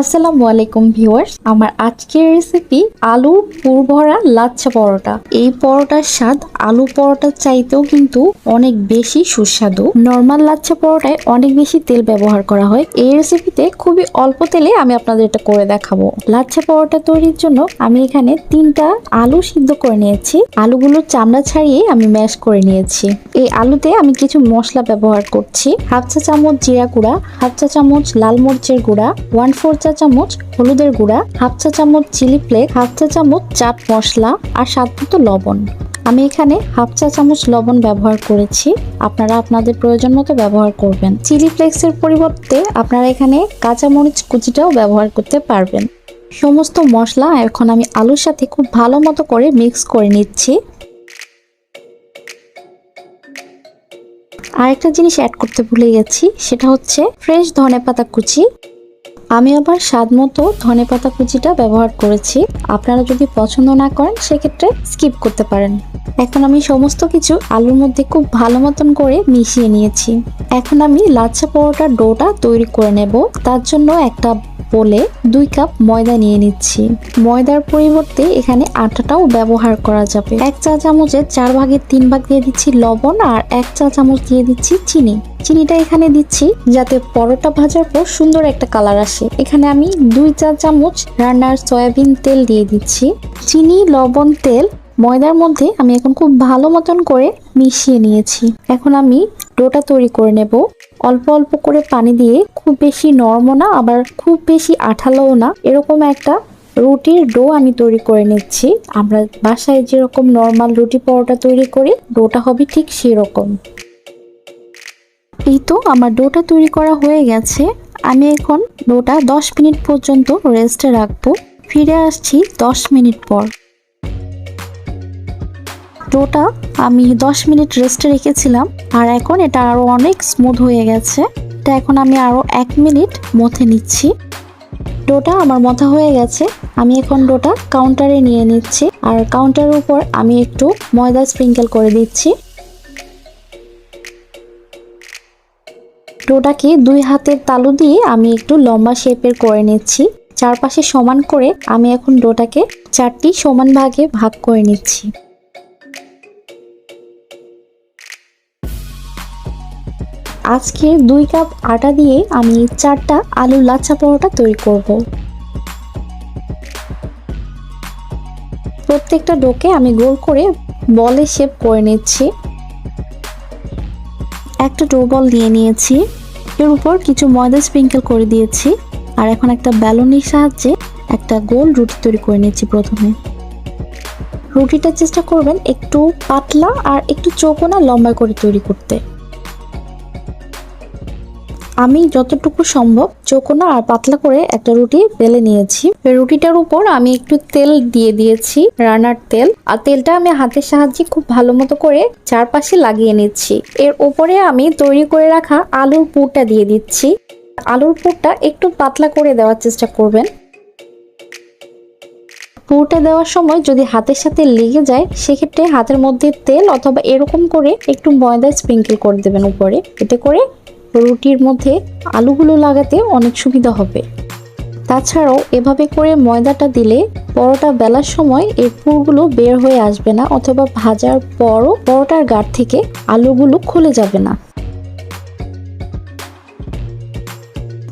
আসসালামু আলাইকুম ভিউয়ার্স, আমার আজকের রেসিপি আলু পুর ভরা লাচ্ছা পরোটা। এই পরোটার স্বাদ, আলু পরোটার চাইতেও কিন্তু অনেক বেশি সুস্বাদু। নর্মাল লাচ্ছা পরোটায় অনেক বেশি তেল ব্যবহার করা হয়। এই রেসিপিতে খুবই অল্প তেলে আমি আপনাদের এটা করে দেখাবো। লাচ্ছা পরোটা তৈরির জন্য আমি এখানে তিনটা আলু সিদ্ধ করে নিয়েছি। আলুগুলো চামড়া ছাড়িয়ে আমি ম্যাশ করে নিয়েছি। এই আলুতে আমি কিছু মশলা ব্যবহার করছি। হাফ চা চামচ জিরা গুঁড়া, হাফ চা চামচ লাল মরিচের গুঁড়া ওয়ান ফোর চা চামচ হলুদের গুঁড়া, হাফ চা চামচ চিলি ফ্লেক্স হাফ চা চামচ চাট মশলা আর স্বাদ লবণ। আমি এখানে হাফ চা চামচ লবণ ব্যবহার করেছি। আপনারা আপনাদের প্রয়োজন মতো ব্যবহার করবেন। চিলি ফ্লেক্সের পরিবর্তে আপনারা এখানে কাঁচামরিচ কুচিটাও ব্যবহার করতে পারবেন। সমস্ত মশলা এখন আমি আলুর সাথে খুব ভালো মতো করে মিক্স করে নিচ্ছি। আরেকটা জিনিস অ্যাড করতে ভুলে গেছি, সেটা হচ্ছে ফ্রেশ ধনেপাতা কুচি। আমি আবার স্বাদ মতো ধনে পাতা কুচিটা ব্যবহার করেছি। আপনারা যদি পছন্দ না করেন, সেক্ষেত্রে স্কিপ করতে পারেন। এখন আমি সমস্ত কিছু আলুর মধ্যে খুব ভালো মতন করে মিশিয়ে নিয়েছি। এখন আমি লাচ্ছা পরোটার ডোটা তৈরি করে নেব। তার জন্য একটা বলে দুই কাপ ময়দা নিয়ে নিচ্ছি। ময়দার পরিবর্তে এখানে আটাটাও ব্যবহার করা যাবে। এক চা চামচের চার ভাগের তিন ভাগ দিয়ে দিচ্ছি লবণ আর এক চা চামচ দিয়ে দিচ্ছি চিনি। চিনিটা এখানে দিচ্ছি যাতে পরোটা ভাজার পর সুন্দর একটা কালার আসে। এখানে আমি দুই চা চামচ রান্নার সয়াবিন তেল দিয়ে দিচ্ছি। চিনি, লবণ, তেল ময়দার মধ্যে আমি এখন খুব ভালো মতন করে মিশিয়ে নিয়েছি। এখন আমি ডোটা তৈরি করে নেব। অল্প অল্প করে পানি দিয়ে খুব বেশি নরমও না, আবার খুব বেশি আঠালোও না। এরকম একটা রুটির ডো আমি তৈরি করে নিচ্ছি। আমরা বাসায় যেরকম নর্মাল রুটি পরোটা তৈরি করি, ডোটা হবে ঠিক সেরকম। এই তো আমার ডোটা তৈরি করা হয়ে গেছে। আমি এখন ডোটা দশ মিনিট পর্যন্ত রেস্টে রাখব। ফিরে আসছি দশ মিনিট পর। ডোটা আমি দশ মিনিট রেস্টে রেখেছিলাম, আর এখন এটা আরও অনেক স্মুথ হয়ে গেছে। এটা এখন আমি আরও এক মিনিট মথে নিচ্ছি। ডোটা আমার মথা হয়ে গেছে, আমি এখন ডোটা কাউন্টারে নিয়ে নিচ্ছি, আর কাউন্টারের উপর আমি একটু ময়দা স্প্রিঙ্কেল করে দিচ্ছি। ডোটাকে দুই হাতের তালু দিয়ে আমি একটু লম্বা শেপের করে নিচ্ছি। চারপাশে সমান করে আমি এখন ডোটাকে চারটি সমান ভাগে ভাগ করে নিচ্ছি। আজকে দুই কাপ আটা দিয়ে আমি চারটা আলু লাচ্ছা পরোটা তৈরি করব। প্রত্যেকটা ডোকে আমি গোল করে বলে শেপ করে নিচ্ছি। একটা ডো বল দিয়ে নিয়েছি। এর উপর কিছু ময়দা স্প্রিঙ্কেল করে দিয়েছি। আর এখন একটা ব্যালনের সাহায্যে একটা গোল রুটি তৈরি করে নিয়েছি প্রথমে। রুটিটা চেষ্টা করবেন একটু পাতলা আর একটু চৌকোনা লম্বা করে তৈরি করতে। আমি যতটুকু সম্ভব চৌকোনা আর পাতলা করে একটা রুটি বেলে নিয়েছি। রুটিটার উপর আমি একটু তেল দিয়ে দিয়েছি, রান্নার তেল। আর তেলটা আমি হাতের সাহায্যে খুব ভালো মতো করে চারপাশে লাগিয়ে নিচ্ছি। এর উপরে আমি তৈরি করে রাখা আলুর পুরটা দিয়ে দিচ্ছি। আলুর পুরটা একটু পাতলা করে দেওয়ার চেষ্টা করবেন। পুরটা দেওয়ার সময় যদি হাতের সাথে লেগে যায়, সেক্ষেত্রে হাতের মধ্যে তেল অথবা এরকম করে একটু ময়দা স্প্রিঙ্কেল করে দেবেন উপরে। এতে করে রুটির মধ্যে আলুগুলো লাগাতে অনেক সুবিধা হবে। তাছাড়াও এভাবে করে ময়দাটা দিলে পরোটা বেলার সময় এর পুরগুলো বের হয়ে আসবে না অথবা ভাজার পরও পরোটার গাঢ় থেকে আলুগুলো খুলে যাবে না।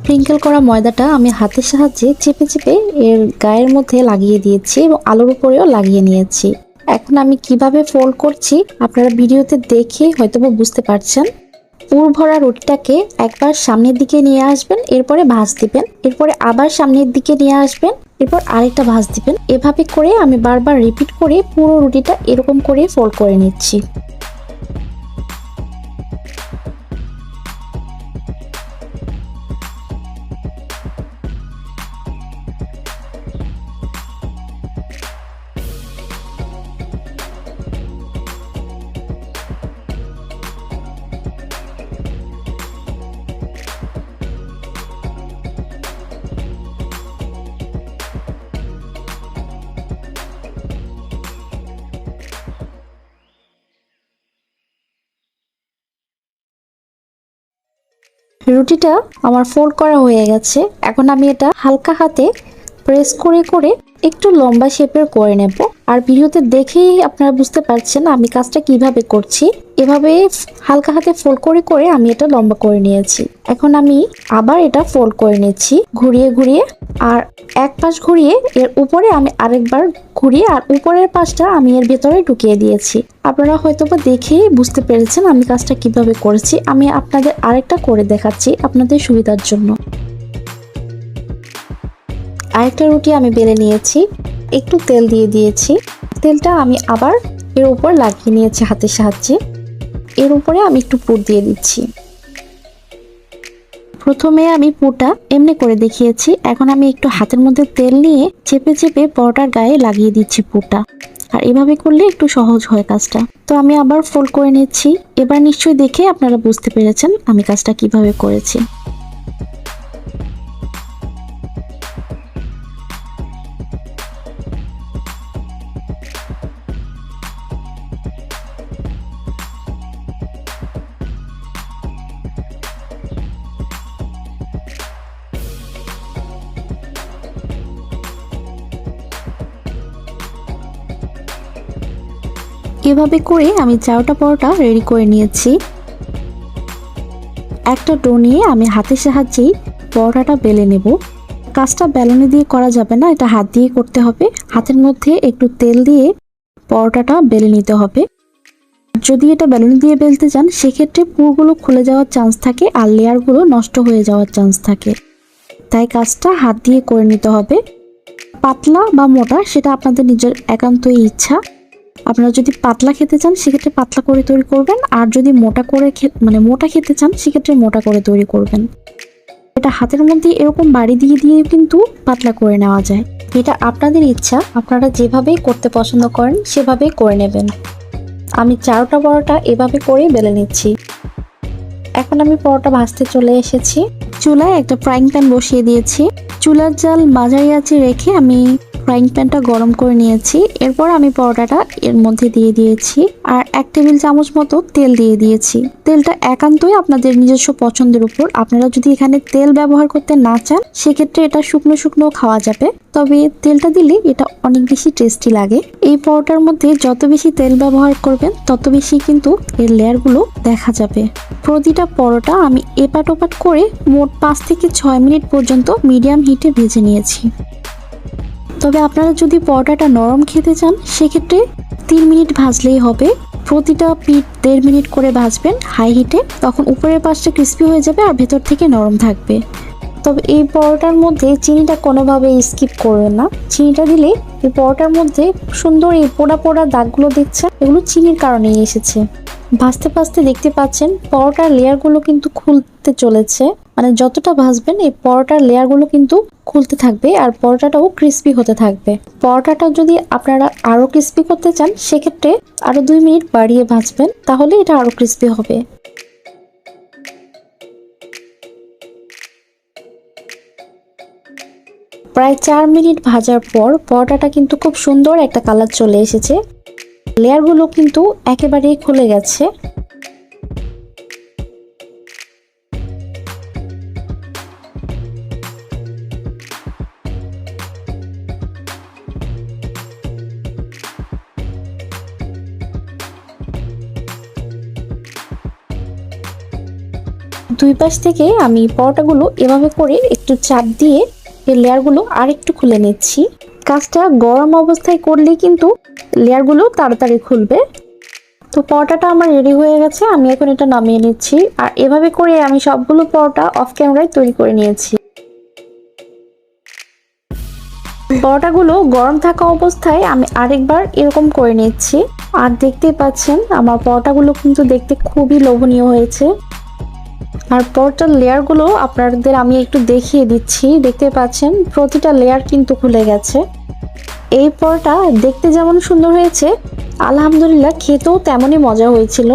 স্প্রিঙ্কেল করা ময়দাটা আমি হাতের সাহায্যে চেপে চেপে এর গায়ের মধ্যে লাগিয়ে দিয়েছি এবং আলুর উপরেও লাগিয়ে নিয়েছি। এখন আমি কীভাবে ফোল্ড করছি আপনারা ভিডিওতে দেখে হয়তোবা বুঝতে পারছেন। পুর ভরা রুটিটাকে একবার সামনের দিকে নিয়ে আসবেন, এরপরে ভাঁজ দিবেন, এরপরে আবার সামনের দিকে নিয়ে আসবেন, এরপর আরেকটা ভাঁজ দিবেন। এভাবে করে আমি বারবার রিপিট করে পুরো রুটিটা এরকম করে ফোল্ড করে নিচ্ছি। রুটিটা আমার ফোল্ড করা হয়ে গেছে। এখন আমি এটা হালকা হাতে প্রেস করে করে একটু লম্বা শেপের করে নেব। আর ভিডিওতে দেখেই আপনারা বুঝতে পারছেন আমি কাজটা কীভাবে করছি। এভাবে হালকা হাতে ফোল্ড করে করে আমি এটা লম্বা করে নিয়েছি। এখন আমি আবার এটা ফোল্ড করে নিচ্ছি ঘুরিয়ে ঘুরিয়ে। আর এক পাশ ঘুরিয়ে এর উপরে আমি আরেকবার ঘুরিয়ে আর উপরের পাশটা আমি এর ভেতরে ঢুকিয়ে দিয়েছি। আপনারা হয়তো বা দেখেই বুঝতে পেরেছেন আমি কাজটা কীভাবে করেছি। আমি আপনাদের আরেকটা করে দেখাচ্ছি আপনাদের সুবিধার জন্য। আরেকটা রুটি আমি বেলে নিয়েছি, একটু তেল দিয়ে দিয়েছি। তেলটা আমি আবার এর উপর লাগিয়ে নিয়েছি হাতের সাহায্যে। এর উপরে আমি একটু পুর দিয়ে দিচ্ছি। প্রথমে আমি পুরটা এমনি করে দেখিয়েছি, এখন আমি একটু হাতের মধ্যে তেল নিয়ে চেপে চেপে পরোটার গায়ে লাগিয়ে দিচ্ছি পুরটা। আর এভাবে করলে একটু সহজ হয় কাজটা। তো আমি আবার ফোল্ড করে নিচ্ছি। এবার নিশ্চয়ই দেখে আপনারা বুঝতে পেরেছেন আমি কাজটা কীভাবে করেছি। এভাবে করে আমি চারটা পরোটা রেডি করে নিয়েছি। একটা ডো নিয়ে আমি হাতের সাহায্যেই পরোটাটা বেলে নেব। কাজটা বেলনে দিয়ে করা যাবে না, এটা হাত দিয়ে করতে হবে। হাতের মধ্যে একটু তেল দিয়ে পরোটাটা বেলে নিতে হবে। যদি এটা বেলুন দিয়ে বেলতে চান, সেক্ষেত্রে পুরগুলো খুলে যাওয়ার চান্স থাকে আর লেয়ারগুলো নষ্ট হয়ে যাওয়ার চান্স থাকে। তাই কাজটা হাত দিয়ে করে নিতে হবে। পাতলা বা মোটা, সেটা আপনাদের নিজের একান্তই ইচ্ছা। আপনারা যদি পাতলা খেতে চান, সেক্ষেত্রে পাতলা করে তৈরি করবেন। আর যদি মোটা করে মানে মোটা খেতে চান, সেক্ষেত্রে মোটা করে তৈরি করবেন। এটা হাতের মধ্যে এরকম বাড়ি দিয়ে দিয়ে কিন্তু পাতলা করে নেওয়া যায়। এটা আপনাদের ইচ্ছা, আপনারা যেভাবেই করতে পছন্দ করেন সেভাবেই করে নেবেন। আমি চারোটা পরোটা এভাবে করেই বেলে নিচ্ছি। এখন আমি পরোটা ভাজতে চলে এসেছি। চুলায় একটা ফ্রাইং প্যান বসিয়ে দিয়েছি। চুলার জাল মাঝারি আঁচে রেখে আমি ফ্রাইং প্যানটা গরম করে নিয়েছি। এরপর আমি পরোটাটা এর মধ্যে দিয়ে দিয়েছি আর এক টেবিল চামচ মতো তেল দিয়ে দিয়েছি। তেলটা একান্তই আপনাদের নিজস্ব পছন্দের উপর। আপনারা যদি এখানে তেল ব্যবহার করতে না চান, সেক্ষেত্রে এটা শুকনো শুকনো খাওয়া যাবে। তবে তেলটা দিলে এটা অনেক বেশি টেস্টি লাগে। এই পরোটার মধ্যে যত বেশি তেল ব্যবহার করবেন, তত বেশি কিন্তু এর লেয়ারগুলো দেখা যাবে। প্রতিটা পরোটা আমি এপাট ওপাট করে মোট পাঁচ থেকে ছয় মিনিট পর্যন্ত মিডিয়াম হিটে ভেজে নিয়েছি। তবে আপনারা যদি পরোটাটা নরম খেতে চান, সেক্ষেত্রে তিন মিনিট ভাজলেই হবে। প্রতিটা পিঠ দেড় মিনিট করে ভাজবেন হাই হিটে তখন উপরের পাশটা ক্রিস্পি হয়ে যাবে আর ভেতর থেকে নরম থাকবে। তবে এই পরোটার মধ্যে চিনিটা কোনোভাবে স্কিপ করবেন না। চিনিটা দিলে এই পরোটার মধ্যে সুন্দর এই পোড়া পোড়া দাগগুলো দেখছে এগুলো চিনির কারণেই এসেছে। ভাজতে ভাজতে দেখতে পাচ্ছেন পরোটার লেয়ারগুলো কিন্তু খুলতে চলেছে। মানে যতটা ভাজবেন এই পরোটার লেয়ারগুলো কিন্তু খুলতে থাকবে আর পরোটাটাও ক্রিস্পি হতে থাকবে। পরোটাটা যদি আপনারা আরও ক্রিস্পি করতে চান, সেক্ষেত্রে আরও দুই মিনিট বাড়িয়ে ভাজবেন, তাহলে এটা আরও ক্রিস্পি হবে। প্রায় চার মিনিট ভাজার পর পরোটাটা কিন্তু খুব সুন্দর একটা কালার চলে এসেছে। লেয়ারগুলো কিন্তু একেবারেই খুলে গেছে। দুই পাশ থেকে আমি পরোটাগুলো এভাবে করে একটু চাপ দিয়ে এর লেয়ারগুলো আর একটু খুলে নিচ্ছি। কাজটা গরম অবস্থায় করলেই কিন্তু লেয়ারগুলো তাড়াতাড়ি খুলবে। তো পরোটাটা আমার রেডি হয়ে গেছে, আমি এখন এটা নামিয়ে নিচ্ছি। আর এভাবে করে আমি সবগুলো পরোটা অফ ক্যামেরায় তৈরি করে নিয়েছি। পরোটাগুলো গরম থাকা অবস্থায় আমি আরেকবার এরকম করে নিচ্ছি। আর দেখতেই পাচ্ছেন, আমার পরোটাগুলো কিন্তু দেখতে খুবই লোভনীয় হয়েছে। আর পরোটার লেয়ারগুলো আপনাদের আমি একটু দেখিয়ে দিচ্ছি। দেখতে পাচ্ছেন, প্রতিটা লেয়ার কিন্তু খুলে গেছে। এই পরোটা দেখতে যেমন সুন্দর হয়েছে, আলহামদুলিল্লাহ খেতেও তেমনই মজা হয়েছিল।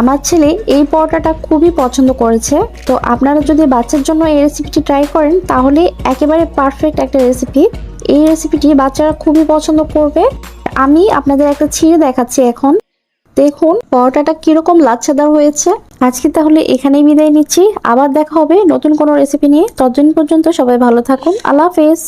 আমার ছেলে এই পরোটাটা খুবই পছন্দ করেছে। তো আপনারা যদি বাচ্চার জন্য এই রেসিপিটি ট্রাই করেন, তাহলে একেবারে পারফেক্ট একটা রেসিপি এই রেসিপিটি বাচ্চারা খুবই পছন্দ করবে। আমি আপনাদের একটা ছিঁড়ে দেখাচ্ছি এখন। দেখুন, পরোটাটা কীরকম লাচ্ছাদার হয়েছে। আজকে তাহলে এখানেই বিদায় নিচ্ছি। আবার দেখা হবে নতুন কোনো রেসিপি নিয়ে। ততদিন পর্যন্ত সবাই ভালো থাকুন। আল্লাহ হাফেজ।